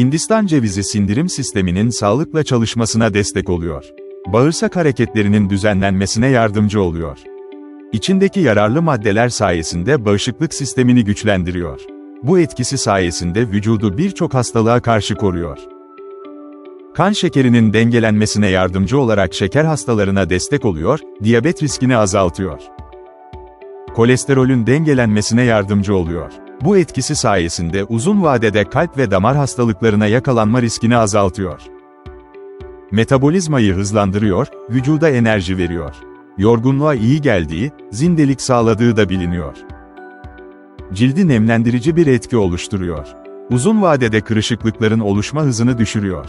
Hindistan cevizi sindirim sisteminin sağlıkla çalışmasına destek oluyor. Bağırsak hareketlerinin düzenlenmesine yardımcı oluyor. İçindeki yararlı maddeler sayesinde bağışıklık sistemini güçlendiriyor. Bu etkisi sayesinde vücudu birçok hastalığa karşı koruyor. Kan şekerinin dengelenmesine yardımcı olarak şeker hastalarına destek oluyor, diyabet riskini azaltıyor. Kolesterolün dengelenmesine yardımcı oluyor. Bu etkisi sayesinde uzun vadede kalp ve damar hastalıklarına yakalanma riskini azaltıyor. Metabolizmayı hızlandırıyor, vücuda enerji veriyor. Yorgunluğa iyi geldiği, zindelik sağladığı da biliniyor. Cildi nemlendirici bir etki oluşturuyor. Uzun vadede kırışıklıkların oluşma hızını düşürüyor.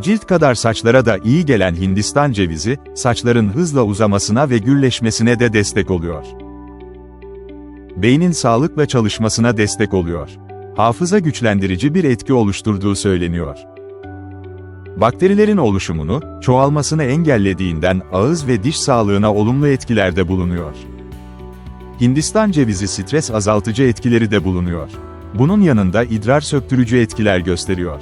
Cilt kadar saçlara da iyi gelen Hindistan cevizi, saçların hızla uzamasına ve gürleşmesine de destek oluyor. Beynin sağlıkla çalışmasına destek oluyor. Hafıza güçlendirici bir etki oluşturduğu söyleniyor. Bakterilerin oluşumunu, çoğalmasını engellediğinden ağız ve diş sağlığına olumlu etkilerde bulunuyor. Hindistan cevizi stres azaltıcı etkileri de bulunuyor. Bunun yanında idrar söktürücü etkiler gösteriyor.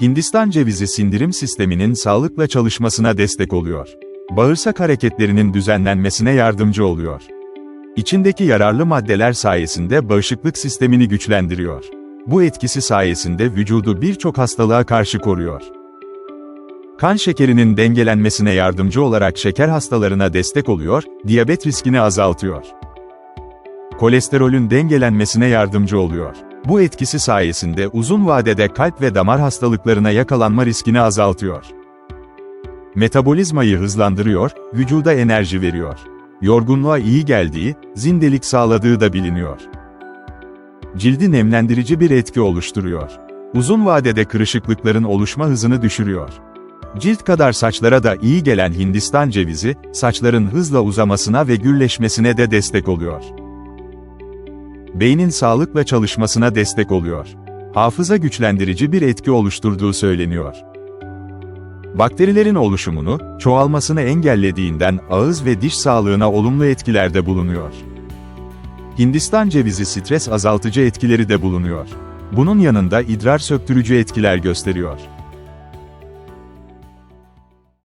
Hindistan cevizi sindirim sisteminin sağlıkla çalışmasına destek oluyor. Bağırsak hareketlerinin düzenlenmesine yardımcı oluyor. İçindeki yararlı maddeler sayesinde bağışıklık sistemini güçlendiriyor. Bu etkisi sayesinde vücudu birçok hastalığa karşı koruyor. Kan şekerinin dengelenmesine yardımcı olarak şeker hastalarına destek oluyor, diyabet riskini azaltıyor. Kolesterolün dengelenmesine yardımcı oluyor. Bu etkisi sayesinde uzun vadede kalp ve damar hastalıklarına yakalanma riskini azaltıyor. Metabolizmayı hızlandırıyor, vücuda enerji veriyor. Yorgunluğa iyi geldiği, zindelik sağladığı da biliniyor. Cildi nemlendirici bir etki oluşturuyor. Uzun vadede kırışıklıkların oluşma hızını düşürüyor. Cilt kadar saçlara da iyi gelen Hindistan cevizi, saçların hızla uzamasına ve gürleşmesine de destek oluyor. Beynin sağlıkla çalışmasına destek oluyor. Hafıza güçlendirici bir etki oluşturduğu söyleniyor. Bakterilerin oluşumunu, çoğalmasını engellediğinden ağız ve diş sağlığına olumlu etkilerde bulunuyor. Hindistan cevizi stres azaltıcı etkileri de bulunuyor. Bunun yanında idrar söktürücü etkiler gösteriyor.